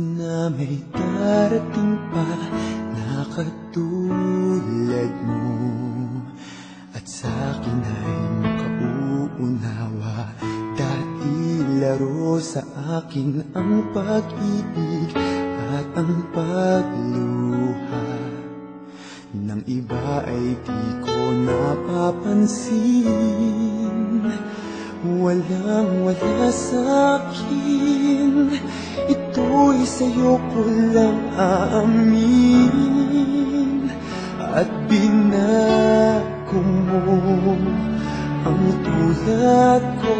na may darating pa na katulad mo. At sa sa'kin ay makauunawa Dahil laro sa akin ang pag-ibig at ang pagluha. Nang iba ay di ko napapansin Walang wala sa'kin Ito Ito'y sa'yo ko lang aamin At binago mo ang tulad ko.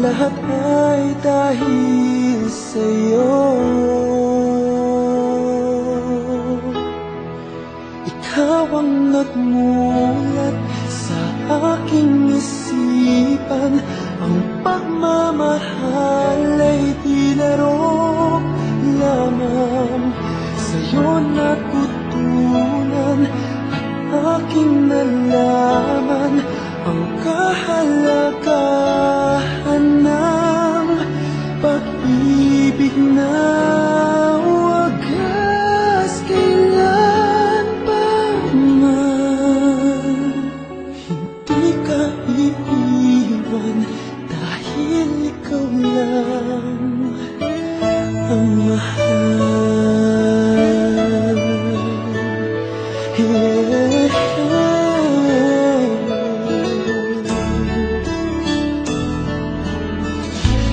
Lahat ay dahil sa'yo. Ikaw ang nagmulat sa aking isipan Ang pagmamahal dahil ikaw lang ang mahal.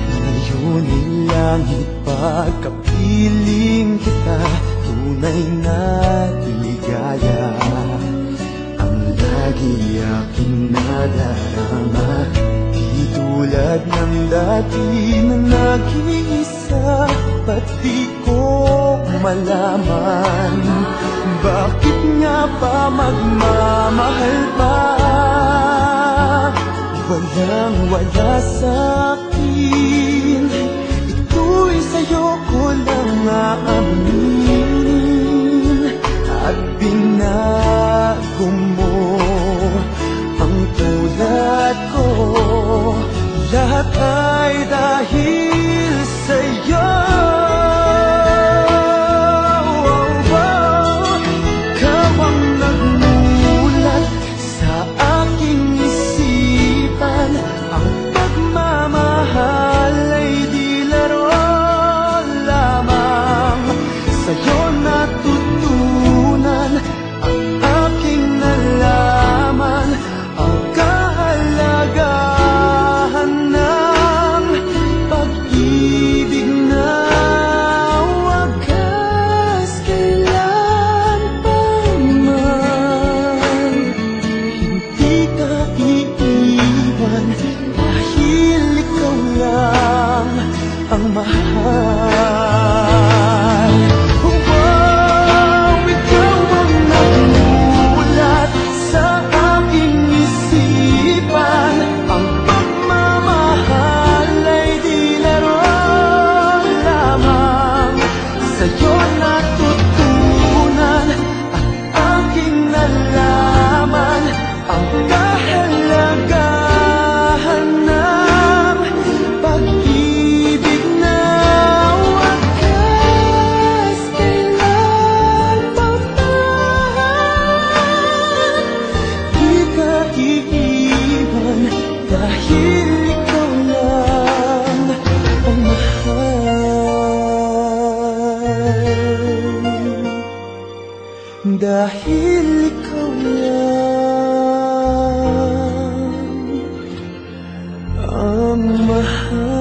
Ngayon ay langit pagkapiling kita. Tunay na ligaya Ang lagi aking nadarama tulad ng dati na nag-iisa Ba't di ko malaman. Bakit nga ba magmamahal pa? Walang wala sa akin. Ito'y sa'yo ko lang aamin At binago mo Ang tulad ko Lahat ay dahil sa'yo Dahil ikaw lang ang mahal.